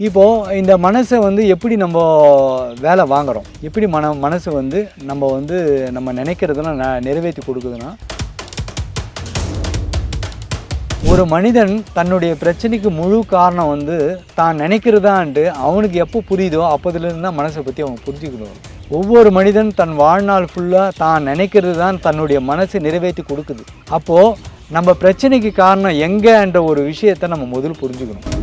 இப்போது இந்த மனசை வந்து எப்படி நம்ம வேலை வாங்குகிறோம் எப்படி மன மனசு வந்து நம்ம வந்து நம்ம நினைக்கிறதெல்லாம் ந- நிறைவேற்றி கொடுக்குதுன்னா ஒரு மனிதன் தன்னுடைய பிரச்சனைக்கு முழு காரணம் வந்து தான் நினைக்கிறதான்ட்டு அவனுக்கு எப்போ புரியுதோ அப்போதுலேருந்து தான் மனசை பற்றி அவன் புரிஞ்சுக்கணும். ஒவ்வொரு மனிதன் தன் வாழ்நாள் ஃபுல்லாக தான் நினைக்கிறது தான் தன்னுடைய மனசை நிறைவேற்றி கொடுக்குது. அப்போது நம்ம பிரச்சனைக்கு காரணம் எங்கேன்ற ஒரு விஷயத்தை நம்ம முதல் புரிஞ்சுக்கணும்.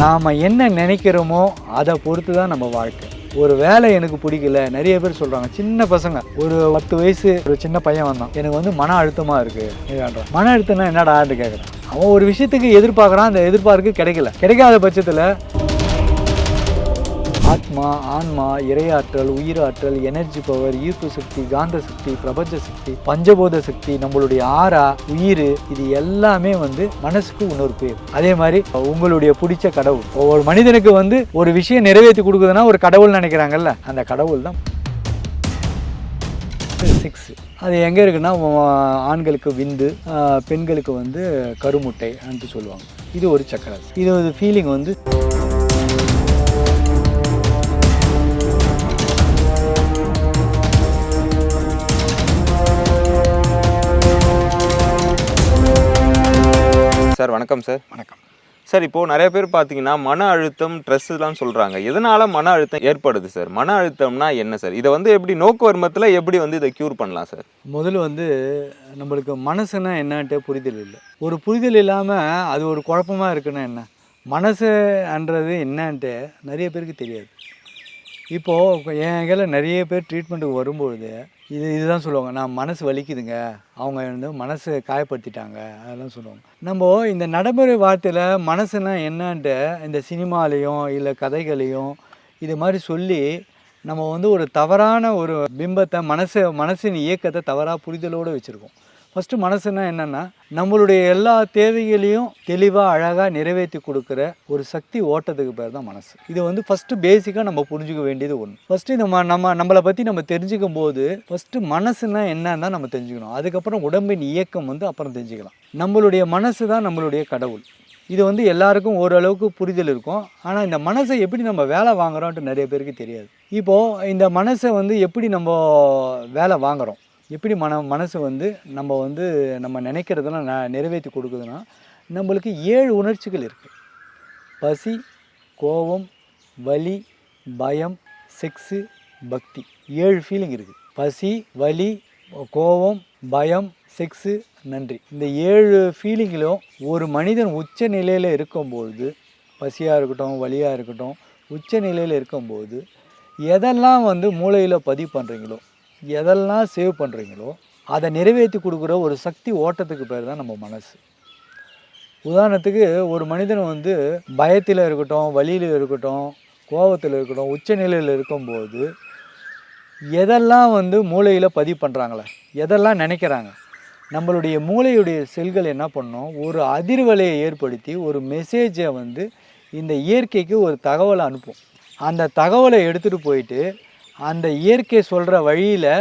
நாம் என்ன நினைக்கிறோமோ அதை பொறுத்து தான் நம்ம வாழ்க்கை. ஒரு வேலை எனக்கு பிடிக்கல நிறைய பேர் சொல்கிறாங்க சின்ன பசங்க ஒரு பத்து வயசு ஒரு சின்ன பையன் வந்தான். எனக்கு வந்து மன அழுத்தமாக இருக்குது மன அழுத்தம்னா என்னடான்னு கேட்குறான் அவன் ஒரு விஷயத்துக்கு எதிர்பார்க்குறான் அந்த எதிர்பார்க்கு கிடைக்கல. கிடைக்காத பட்சத்தில் ஆத்மா ஆன்மா இறையாற்றல் உயிராற்றல் எனர்ஜி பவர் ஈர்ப்பு சக்தி காந்த சக்தி பிரபஞ்ச சக்தி பஞ்சபோத சக்தி நம்மளுடைய ஆறா உயிர் இது எல்லாமே வந்து மனசுக்கு இன்னொரு பேர். அதே மாதிரி உங்களுடைய பிடிச்ச கடவுள். ஒவ்வொரு மனிதனுக்கு வந்து ஒரு விஷயம் நிறைவேற்றி கொடுக்குதுன்னா ஒரு கடவுள் நினைக்கிறாங்கல்ல அந்த கடவுள் தான். சிக்ஸ் அது எங்கே இருக்குன்னா ஆண்களுக்கு விந்து பெண்களுக்கு வந்து கருமுட்டை என்று சொல்லுவாங்க. இது ஒரு சக்கரம் இது ஒரு ஃபீலிங் வந்து வணக்கம் சார் வணக்கம். சார் இப்போ நிறைய பேர் பார்த்தீங்கன்னா மன அழுத்தம் ஸ்ட்ரெஸ்லாம் சொல்றாங்க. எதனால மன அழுத்தம் ஏற்படுது சார் மன அழுத்தம்னா என்ன சார் இதை வந்து எப்படி நோக்கு வர்மத்தில் எப்படி வந்து இதை க்யூர் பண்ணலாம் சார் முதல்ல வந்து நம்மளுக்கு மனசுனா என்னன்ட்டு புரிதல் இல்லை. ஒரு புரிதல் இல்லாமல் அது ஒரு குழப்பமா இருக்குன்னா என்ன? மனசுன்றது என்னன்ட்டு நிறைய பேருக்கு தெரியாது. இப்போது என் கையில் நிறைய பேர் ட்ரீட்மெண்ட்டுக்கு வரும்பொழுது இது இதுதான் சொல்லுவாங்க. நான் மனசு வலிக்குதுங்க. அவங்க வந்து மனசு காயப்படுத்திட்டாங்க. அதெல்லாம் சொல்லுவாங்க. நம்ம இந்த நடைமுறை வார்த்தையில் மனசுனா என்னன்ட்டு இந்த சினிமாலேயும் இல்லை கதைகளையும் இது மாதிரி சொல்லி நம்ம வந்து ஒரு தவறான ஒரு பிம்பத்தை மனசு மனசின் இயக்கத்தை தவறாக புரிதலோடு வச்சுருக்கோம். ஃபஸ்ட்டு மனசுனா என்னென்னா நம்மளுடைய எல்லா தேவைகளையும் தெளிவாக அழகாக நிறைவேற்றி கொடுக்குற ஒரு சக்தி ஓட்டத்துக்கு பேர் தான் மனசு. இது வந்து ஃபஸ்ட்டு பேசிக்காக நம்ம புரிஞ்சுக்க வேண்டியது ஒன்று ஃபஸ்ட்டு இந்த நம்ம நம்மளை பற்றி நம்ம தெரிஞ்சுக்கும் போது ஃபஸ்ட்டு மனசுனா என்னன்னு தான் நம்ம தெரிஞ்சுக்கணும். அதுக்கப்புறம் உடம்பின் இயக்கம் வந்து அப்புறம் தெரிஞ்சுக்கலாம். நம்மளுடைய மனசு தான் நம்மளுடைய கடவுள். இது வந்து எல்லாருக்கும் ஓரளவுக்கு புரிதல் இருக்கும். ஆனால் இந்த மனசை எப்படி நம்ம வேலை வாங்குறோன்ட்டு நிறைய பேருக்கு தெரியாது. இப்போது இந்த மனசை வந்து எப்படி நம்ம வேலை வாங்குறோம்? எப்படி மன மனசு வந்து நம்ம வந்து நம்ம நினைக்கிறதெல்லாம் ந- நிறைவேற்றி கொடுக்குதுன்னா நம்மளுக்கு ஏழு உணர்ச்சிகள் இருக்குது பசி கோபம் வலி பயம் செக்ஸு பக்தி. ஏழு ஃபீலிங் இருக்குது பசி வலி கோபம் பயம் செக்ஸு நன்றி. இந்த ஏழு ஃபீலிங்கிலும் ஒரு மனிதன் உச்ச நிலையில் இருக்கும்பொழுது பசியாக இருக்கட்டும் வலியாக இருக்கட்டும் உச்ச நிலையில் இருக்கும்போது எதெல்லாம் வந்து மூளையில் பதிவு பண்ணுறீங்களோ எதெல்லாம் சேவ் பண்ணுறீங்களோ அதை நிறைவேற்றி கொடுக்குற ஒரு சக்தி ஓட்டத்துக்கு பேர் தான் நம்ம மனசு. உதாரணத்துக்கு ஒரு மனிதன் வந்து பயத்தில் இருக்கட்டும் வழியில் இருக்கட்டும் கோபத்தில் இருக்கட்டும் உச்சநிலையில் இருக்கும்போது எதெல்லாம் வந்து மூளையில் பதிவு பண்ணுறாங்களே எதெல்லாம் நினைக்கிறாங்க? நம்மளுடைய மூளையுடைய செல்கள் என்ன பண்ணோம்? ஒரு அதிர்வலையை ஏற்படுத்தி ஒரு மெசேஜை வந்து இந்த இயற்கைக்கு ஒரு தகவலை அனுப்பும். அந்த தகவலை எடுத்துகிட்டு போயிட்டு அந்த இயற்கை சொல்கிற வழியில்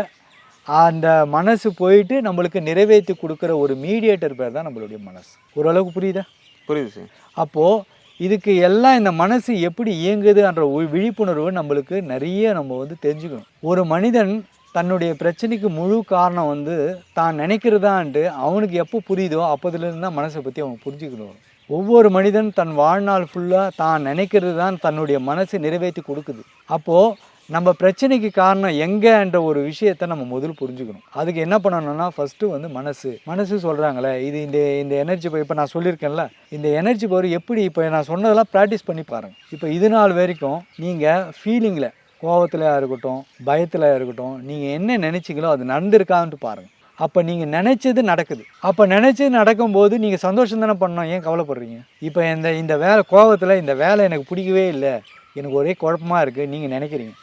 அந்த மனசு போயிட்டு நம்மளுக்கு நிறைவேற்றி கொடுக்குற ஒரு மீடியேட்டர் பேர் தான் நம்மளுடைய மனசு. ஓரளவுக்கு புரியுதா? புரியுது சார். அப்போது இதுக்கு எல்லாம் இந்த மனசு எப்படி இயங்குதுன்ற விழிப்புணர்வு நம்மளுக்கு நிறைய நம்ம வந்து தெரிஞ்சுக்கணும். ஒரு மனிதன் தன்னுடைய பிரச்சனைக்கு முழு காரணம் வந்து தான் நினைக்கிறதான்ட்டு அவனுக்கு எப்போ புரியுதோ அப்போதுலேருந்து தான் மனசை பற்றி அவன் புரிஞ்சுக்கணும். ஒவ்வொரு மனிதன் தன் வாழ்நாள் ஃபுல்லாக தான் நினைக்கிறது தான் தன்னுடைய மனசு நிறைவேற்றி கொடுக்குது. அப்போது நம்ம பிரச்சனைக்கு காரணம் எங்கேன்ற ஒரு விஷயத்தை நம்ம முதல் புரிஞ்சுக்கணும். அதுக்கு என்ன பண்ணணும்னா ஃபஸ்ட்டு வந்து மனசு. மனசு சொல்கிறாங்களே இது இந்த இந்த எனர்ஜி இப்போ நான் சொல்லியிருக்கேன்ல இந்த எனர்ஜி பவர் எப்படி இப்போ நான் சொன்னதெல்லாம் ப்ராக்டிஸ் பண்ணி பாருங்கள் இப்போ இது நாள் வரைக்கும் நீங்கள் ஃபீலிங்கில் கோவத்தில் இருக்கட்டும் பயத்தில் இருக்கட்டும் நீங்கள் என்ன நினச்சிங்களோ அது நடந்திருக்கான்ட்டு பாருங்கள் அப்போ நீங்கள் நினச்சது நடக்குது. அப்போ நினச்சது நடக்கும்போது நீங்கள் சந்தோஷம் தானே பண்ணோம் ஏன் கவலைப்படுறீங்க? இப்போ இந்த இந்த வேலை கோவத்தில் இந்த வேலை எனக்கு பிடிக்கவே இல்லை. எனக்கு ஒரே குழப்பமாக இருக்குது நீங்கள் நினைக்கிறீங்க.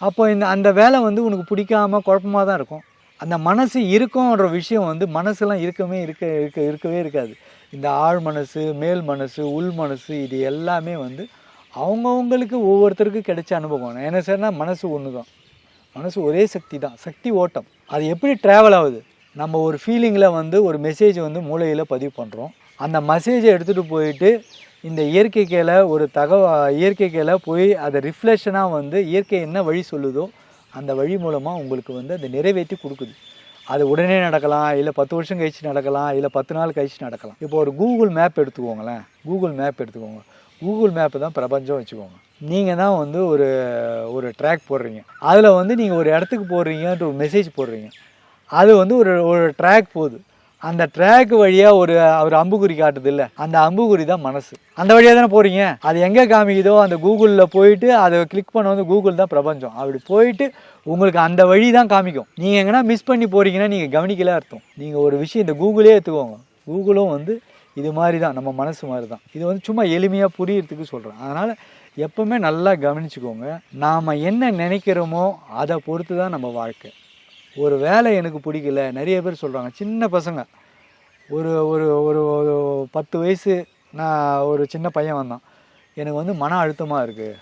அப்போ இந்த அந்த வேலை வந்து உனக்கு பிடிக்காம குழப்பமாக தான் இருக்கும். அந்த மனசு இருக்கும்ன்ற விஷயம் வந்து மனசுலாம் இருக்கவே இருக்க இருக்க இருக்கவே இருக்காது. இந்த ஆழ் மனசு மேல் மனசு உள் மனசு இது எல்லாமே வந்து அவங்கவுங்களுக்கு ஒவ்வொருத்தருக்கும் கிடைச்ச அனுபவம். என்ன சார்னா மனசு ஒன்று தான் மனசு ஒரே சக்தி தான். சக்தி ஓட்டம். அது எப்படி ட்ராவல் ஆகுது? நம்ம ஒரு ஃபீலிங்கில் வந்து ஒரு மெசேஜ் வந்து மூளையில் பதிவு பண்ணுறோம் அந்த மெசேஜை எடுத்துகிட்டு போயிட்டு இந்த இயற்கைக்கையில் ஒரு தகவ இயற்கைக்கையில் போய் அதை ரிஃப்ளெக்ஷனாக வந்து இயற்கை என்ன வழி சொல்லுதோ அந்த வழி மூலமாக உங்களுக்கு வந்து அதை நிறைவேற்றி கொடுக்குது. அது உடனே நடக்கலாம் இல்லை பத்து வருஷம் கழித்து நடக்கலாம் இல்லை பத்து நாள் கழித்து நடக்கலாம். இப்போ ஒரு கூகுள் மேப் எடுத்துக்கோங்களேன். கூகுள் மேப் எடுத்துக்கோங்க. கூகுள் மேப்பு தான் பிரபஞ்சம் வச்சுக்கோங்க. நீங்கள் தான் வந்து ஒரு ஒரு ட்ராக் போடுறீங்க. அதில் வந்து நீங்கள் ஒரு இடத்துக்கு போடுறீங்கன்ற ஒரு மெசேஜ் போடுறீங்க. அது வந்து ஒரு ஒரு ட்ராக் போகுது. அந்த ட்ராக் வழியாக ஒரு அவர் அம்புக்குறி காட்டுது இல்லை அந்த அம்புக்குறி தான் மனசு. அந்த வழியாக தானே போகிறீங்க அது எங்கே காமிக்குதோ அந்த கூகுளில் போயிட்டு அதை கிளிக் பண்ண வந்து கூகுள் தான் பிரபஞ்சம். அப்படி போயிட்டு உங்களுக்கு அந்த வழி தான் காமிக்கும். நீங்கள் எங்கன்னா மிஸ் பண்ணி போகிறீங்கன்னா நீங்கள் கவனிக்கல அர்த்தம். நீங்கள் ஒரு விஷயம் இந்த கூகுளே எடுத்துக்கோங்க. கூகுளும் வந்து இது மாதிரி தான் நம்ம மனசு மாதிரி தான். இது வந்து சும்மா எளிமையாக புரியறதுக்கு சொல்கிறேன் அதனால் எப்பவுமே நல்லா கவனிச்சுக்கோங்க. நாம் என்ன நினைக்கிறோமோ அதை பொறுத்து தான் நம்ம வாழ்க்கை. ஒரு வேலை எனக்கு பிடிக்கல. நிறைய பேர் சொல்கிறாங்க சின்ன பசங்க. ஒரு ஒரு ஒரு ஒரு பத்து வயசு நான் ஒரு சின்ன பையன் வந்தான். எனக்கு வந்து மன அழுத்தமாக இருக்குது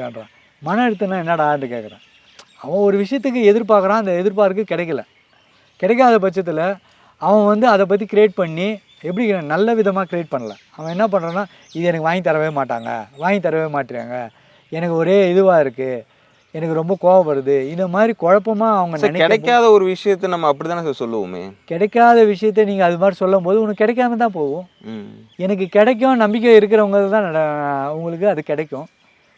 காட்டுறான். மன அழுத்தம்னா என்னடான்னு கேட்குறேன். அவன் ஒரு விஷயத்துக்கு எதிர்பார்க்குறான். அந்த எதிர்பார்க்கு கிடைக்கல. கிடைக்காத பட்சத்தில் அவன் வந்து அதை பற்றி க்ரியேட் பண்ணி எப்படி நல்ல விதமாக க்ரியேட் பண்ணல. அவன் என்ன பண்ணுறான்னா இது எனக்கு வாங்கி தரவே மாட்டாங்க. வாங்கி தரவே மாட்டேறாங்க எனக்கு ஒரே இதுவாக இருக்குது எனக்கு ரொம்ப கோவம் வருது. இந்த மாதிரி குழப்பமாக அவங்க கிடைக்காத ஒரு விஷயத்தை நம்ம அப்படிதானே சார் சொல்லுவோமே? கிடைக்காத விஷயத்த நீங்கள் அது மாதிரி சொல்லும் போது உனக்கு கிடைக்காம தான் போகும். எனக்கு கிடைக்கும் நம்பிக்கை இருக்கிறவங்க தான் உங்களுக்கு அது கிடைக்கும்.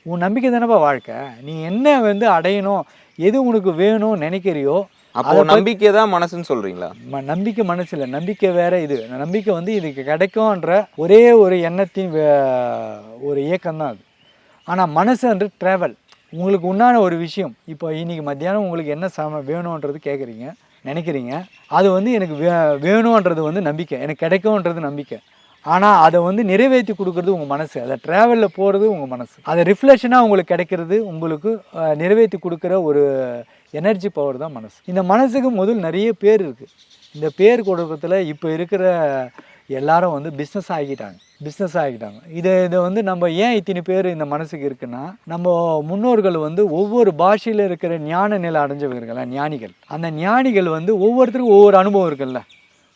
உன் நம்பிக்கை தானேப்பா வாழ்க்கை. நீ என்ன வந்து அடையணும் எது உனக்கு வேணும் நினைக்கிறியோ அப்போ நம்பிக்கை தான் மனசுன்னு சொல்றீங்களா? நம்பிக்கை மனசு இல்லை நம்பிக்கை வேற இது. நம்பிக்கை வந்து இதுக்கு கிடைக்கும்ன்ற ஒரே ஒரு எண்ணத்தின் ஒரு இயக்கம் தான் அது ஆனால் மனசுன்ற ட்ராவல் உங்களுக்கு உண்டான ஒரு விஷயம் இப்போ இன்றைக்கி மத்தியானம் உங்களுக்கு என்ன சம வேணுன்றது கேட்குறீங்க நினைக்கிறீங்க. அது வந்து எனக்கு வே வேணுன்றது வந்து நம்பிக்கை எனக்கு கிடைக்கும்ன்றது நம்பிக்கை. ஆனால் அதை வந்து நிறைவேற்றி கொடுக்கறது உங்கள் மனசு அதை ட்ராவலில் போகிறது உங்கள் மனசு. அதை ரிஃப்ளெக்ஷனாக உங்களுக்கு கிடைக்கிறது உங்களுக்கு நிறைவேற்றி கொடுக்குற ஒரு எனர்ஜி பவர் தான் மனசு. இந்த மனசுக்கு முதல் நிறைய பேர் இருக்குது இந்த பேர் கொடுக்கறதுல இப்போ இருக்கிற எல்லாரும் வந்து பிஸ்னஸ் ஆகிட்டாங்க. பிஸ்னஸ் ஆகிட்டாங்க இதை இதை வந்து நம்ம ஏன் இத்தனை பேர் இந்த மனசுக்கு இருக்குன்னா நம்ம முன்னோர்கள் வந்து ஒவ்வொரு பாஷையில் இருக்கிற ஞான நிலை அடைஞ்சவர்கள் ஞானிகள். அந்த ஞானிகள் வந்து ஒவ்வொருத்தருக்கும் ஒவ்வொரு அனுபவம் இருக்குல்ல.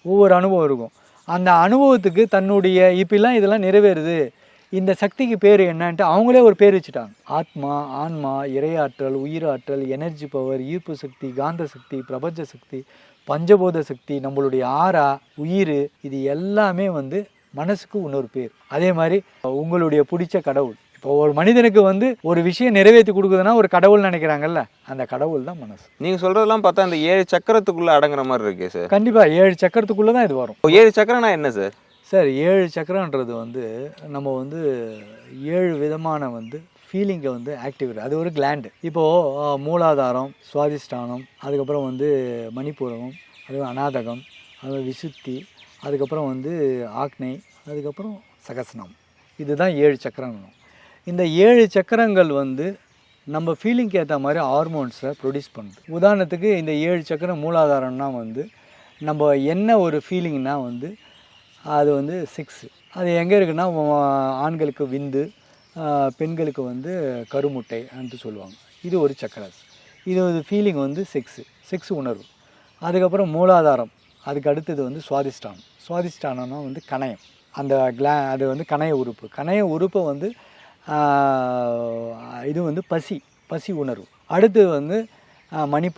ஒவ்வொரு அனுபவம் இருக்கும். அந்த அனுபவத்துக்கு தன்னுடைய இப்பெல்லாம் இதெல்லாம் நிறைவேறுது. இந்த சக்திக்கு பேர் என்னன்ட்டு அவங்களே ஒரு பேர் வச்சுட்டாங்க. ஆத்மா ஆன்மா இறையாற்றல் உயிராற்றல் எனர்ஜி பவர் ஈர்ப்பு சக்தி காந்த சக்தி பிரபஞ்ச சக்தி பஞ்சபூத சக்தி நம்மளுடைய ஆறா உயிர் இது எல்லாமே வந்து மனசுக்கு இன்னொரு பேர். அதே மாதிரி உங்களுடைய பிடிச்ச கடவுள். இப்போ ஒரு மனிதனுக்கு வந்து ஒரு விஷயம் நிறைவேற்றி கொடுக்குதுன்னா ஒரு கடவுள் நினைக்கிறாங்கல்ல அந்த கடவுள் தான் மனசு. நீங்க சொல்றதெல்லாம் பார்த்தா இந்த ஏழு சக்கரத்துக்குள்ள அடங்குற மாதிரி இருக்கே சார் கண்டிப்பாக ஏழு சக்கரத்துக்குள்ளே தான் இது வரும். ஏழு சக்கரம்னா என்ன சார் சார் ஏழு சக்கரன்றது வந்து நம்ம வந்து ஏழு விதமான வந்து ஃபீலிங்கை வந்து ஆக்டிவேட் அது ஒரு கிளாண்டு இப்போது மூலாதாரம் சுவாதிஷ்டானம் அதுக்கப்புறம் வந்து மணிப்பூரகம் அது அநாதகம் அது விசுத்தி அதுக்கப்புறம் வந்து ஆக்னை அதுக்கப்புறம் சகசனம். இதுதான் ஏழு சக்கரங்களும். இந்த ஏழு சக்கரங்கள் வந்து நம்ம ஃபீலிங்க்கு ஏற்ற மாதிரி ஹார்மோன்ஸை ப்ரொடியூஸ் பண்ணுது. உதாரணத்துக்கு இந்த ஏழு சக்கரம் மூலாதாரம்னா வந்து நம்ம என்ன ஒரு ஃபீலிங்னா வந்து அது வந்து சிக்ஸு அது எங்கே இருக்குன்னா ஆண்களுக்கு விந்து பெண்களுக்கு வந்து கருமுட்டை என்று சொல்லுவாங்க. இது ஒரு சக்கரஸ் இது ஒரு ஃபீலிங் வந்து சிக்ஸு சிக்ஸ் உணர்வு. அதுக்கப்புறம் மூலாதாரம். அதுக்கு அடுத்தது வந்து சுவாதிஷ்டானம். சுவாதிஷ்டானம்னா வந்து கணையம். அந்த கிளா அது வந்து கணைய உறுப்பு. கணைய உறுப்பை வந்து இது வந்து பசி பசி உணர்வு. அடுத்து வந்து ஆஹ்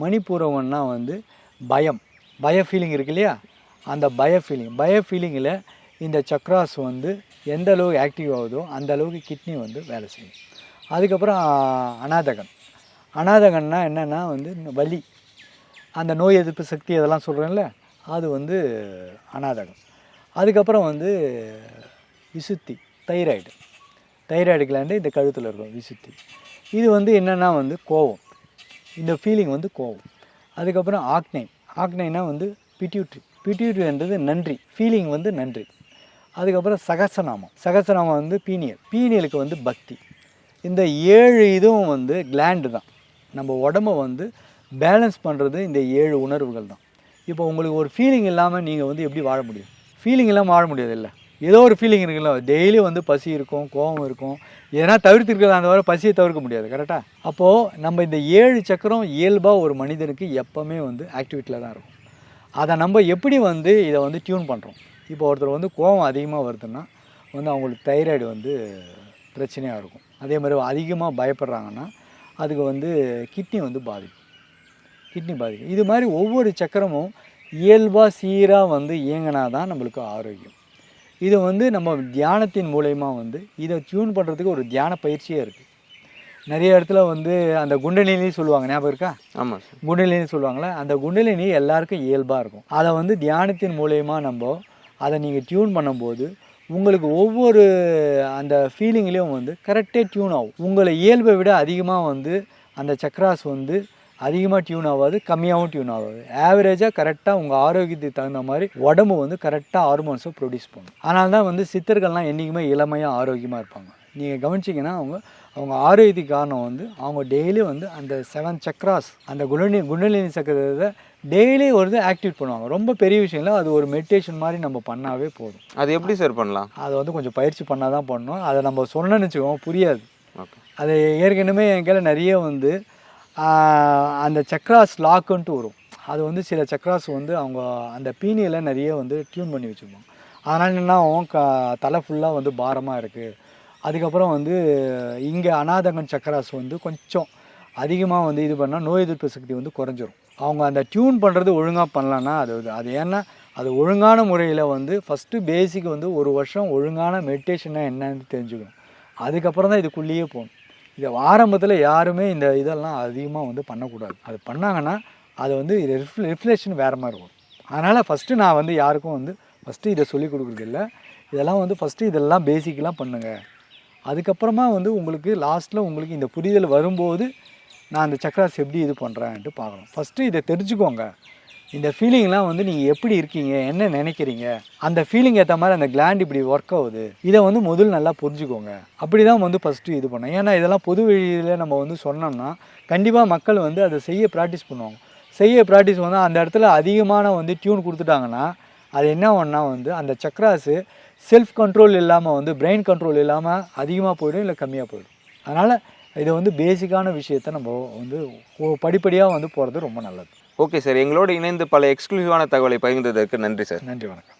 மணிப்பூரகம் வந்து பயம். பய ஃபீலிங் இருக்கு இல்லையா? அந்த பய ஃபீலிங் பய ஃபீலிங்கில் இந்த சக்ராஸ் வந்து எந்த அளவுக்கு ஆக்டிவ் ஆகுதோ அந்த அளவுக்கு கிட்னி வந்து வேலை செய்யும். அதுக்கப்புறம் அநாதகன். அநாதகன்னா என்னென்னா வந்து இந்த வலி. அந்த நோய் எதிர்ப்பு சக்தி அதெல்லாம் சொல்கிறேன்ல அது வந்து அநாதகம் அதுக்கப்புறம் வந்து விசுத்தி தைராய்டு. தைராய்டு கிளாண்டு இந்த கழுத்தில் இருக்கும் விசுத்தி. இது வந்து என்னென்னா வந்து கோவம் இந்த ஃபீலிங் வந்து கோவம் அதுக்கப்புறம் ஆக்னை ஆக்னைனா வந்து பிட்யூட்ரி பிட்யூட்ரின்றது நன்றி. ஃபீலிங் வந்து நன்றி. அதுக்கப்புறம் சகசநாமம். சகசநாமம் வந்து பீனியல் பீனியலுக்கு வந்து பக்தி. இந்த ஏழு இதுவும் வந்து கிளாண்டு தான். நம்ம உடம்ப வந்து பேலன்ஸ் பண்ணுறது இந்த ஏழு உணர்வுகள் தான். இப்போ உங்களுக்கு ஒரு ஃபீலிங் இல்லாமல் நீங்கள் வந்து எப்படி வாழ முடியும்? ஃபீலிங் இல்லாமல் வாழ முடியாது இல்லை ஏதோ ஒரு ஃபீலிங் இருக்குல்ல? டெய்லி வந்து பசி இருக்கும் கோபம் இருக்கும். எதனா தவிர்த்திருக்கலாம் அந்த வரை பசியை தவிர்க்க முடியாது கரெக்டாக அப்போது நம்ம இந்த ஏழு சக்கரம் இயல்பாக ஒரு மனிதனுக்கு எப்போவுமே வந்து ஆக்டிவிட்டியில் தான் இருக்கும். அதை நம்ம எப்படி வந்து இதை வந்து டியூன் பண்ணுறோம் இப்போ ஒருத்தர் வந்து கோபம் அதிகமாக வருதுன்னா வந்து அவங்களுக்கு தைராய்டு வந்து பிரச்சனையாக இருக்கும். அதே மாதிரி அதிகமாக பயப்படுறாங்கன்னா அதுக்கு வந்து கிட்னி வந்து பாதிக்கும் கிட்னி பாதிக்கும் இது மாதிரி ஒவ்வொரு சக்கரமும் இயல்பாக சீராக வந்து இயங்கினா தான் நம்மளுக்கு ஆரோக்கியம். இதை வந்து நம்ம தியானத்தின் மூலயமா வந்து இதை டியூன் பண்ணுறதுக்கு ஒரு தியான பயிற்சியே இருக்குது நிறைய இடத்துல வந்து அந்த குண்டலினி சொல்லுவாங்க ஞாபகம் இருக்கா? ஆமாம் குண்டலினி சொல்லுவாங்களே அந்த குண்டலினி எல்லாருக்கும் இயல்பாக இருக்கும். அதை வந்து தியானத்தின் மூலயமா நம்ம அதை நீங்கள் டியூன் பண்ணும்போது உங்களுக்கு ஒவ்வொரு அந்த ஃபீலிங்லேயும் வந்து கரெக்டாக டியூன் ஆகும். உங்களை இயல்பை விட அதிகமாக வந்து அந்த சக்ராஸ் வந்து அதிகமாக டியூன் ஆகாது கம்மியாகவும் டியூன் ஆகாது. ஆவரேஜாக கரெக்டாக உங்கள் ஆரோக்கியத்துக்கு தகுந்த மாதிரி உடம்பு வந்து கரெக்டாக ஹார்மோன்ஸை ப்ரொடியூஸ் பண்ணும். அதனால தான் வந்து சித்தர்கள்லாம் என்றைக்குமே இளமையாக ஆரோக்கியமாக இருப்பாங்க. நீங்கள் கவனிச்சிங்கன்னா அவங்க அவங்க ஆரோக்கியத்துக்கு காரணம் வந்து அவங்க டெய்லி வந்து அந்த செவன் சக்ராஸ் அந்த குண்டலி குண்டலினி சக்கரத்தை டெய்லி ஒரு ஆக்டிவேட் பண்ணுவாங்க. ரொம்ப பெரிய விஷயம் இல்லை அது ஒரு மெடிடேஷன் மாதிரி நம்ம பண்ணாவே போதும். அது எப்படி சார் பண்ணலாம்? அதை வந்து கொஞ்சம் பயிற்சி பண்ணால் தான் பண்ணணும். அதை நம்ம சொன்னோன்னு வச்சுக்கோங்க புரியாது. அது ஏற்கனவே என் கையில் நிறைய வந்து அந்த சக்ராஸ் லாக்குன்ட்டு வரும். அது வந்து சில சக்ராஸ் வந்து அவங்க அந்த பீனியில் நிறைய வந்து டியூன் பண்ணி வச்சுருப்பாங்க. அதனால் என்ன ஆகும் க தலை ஃபுல்லாக வந்து பாரமாக இருக்குது அதுக்கப்புறம் வந்து இங்கே அநாதகன் சக்கராஸ் வந்து கொஞ்சம் அதிகமாக வந்து இது பண்ணால் நோய் எதிர்ப்பு சக்தி வந்து குறைஞ்சிரும். அவங்க அந்த டியூன் பண்ணுறது ஒழுங்காக பண்ணலான்னா அது அது ஏன்னா அது ஒழுங்கான முறையில் வந்து ஃபஸ்ட்டு பேசிக் வந்து ஒரு வருஷம் ஒழுங்கான மெடிடேஷனாக என்னன்னு தெரிஞ்சுக்கணும். அதுக்கப்புறம் தான் இதுக்குள்ளேயே போகணும். இதை ஆரம்பத்தில் யாருமே இந்த இதெல்லாம் அதிகமாக வந்து பண்ணக்கூடாது. அது பண்ணாங்கன்னா அது வந்து ரிஃப்ள ரிஃப்ளேஷன் வேறு மாதிரி இருக்கும் அதனால் ஃபஸ்ட்டு நான் வந்து யாருக்கும் வந்து ஃபஸ்ட்டு இதை சொல்லிக் கொடுக்குறதில்ல இதெல்லாம் வந்து ஃபஸ்ட்டு இதெல்லாம் பேசிக்கெலாம் பண்ணுங்கள் அதுக்கப்புறமா வந்து உங்களுக்கு லாஸ்ட்டில் உங்களுக்கு இந்த புரிதல் வரும்போது நான் அந்த சக்கராஸ் எப்படி இது பண்ணுறேன்ட்டு பார்க்கணும். ஃபஸ்ட்டு இதை தெரிஞ்சுக்கோங்க. இந்த ஃபீலிங்லாம் வந்து நீங்கள் எப்படி இருக்கீங்க என்ன நினைக்கிறீங்க அந்த ஃபீலிங் ஏற்ற மாதிரி அந்த கிளாண்ட் இப்படி ஒர்க் ஆகுது இதை வந்து முதல் நல்லா புரிஞ்சுக்கோங்க. அப்படி தான் வந்து ஃபஸ்ட்டு இது பண்ணோம் ஏன்னா இதெல்லாம் பொது வழியில் நம்ம வந்து சொன்னோம்னா கண்டிப்பாக மக்கள் வந்து அதை செய்ய ப்ராக்டிஸ் பண்ணுவாங்க. செய்ய ப்ராக்டிஸ் வந்து அந்த இடத்துல அதிகமான வந்து டியூன் கொடுத்துட்டாங்கன்னா அது என்ன ஒன்றா வந்து அந்த சக்ராஸு செல்ஃப் கண்ட்ரோல் இல்லாமல் வந்து பிரெயின் கண்ட்ரோல் இல்லாமல் அதிகமாக போயிடும் இல்லை கம்மியாக போயிடும். அதனால் இது வந்து பேசிக்கான விஷயத்த நம்ம வந்து படிப்படியாக வந்து போகிறது ரொம்ப நல்லது. ஓகே சார் எங்களோடு இணைந்து பல எக்ஸ்க்ளூசிவான தகவலை பகிர்ந்ததற்கு நன்றி சார். நன்றி வணக்கம்.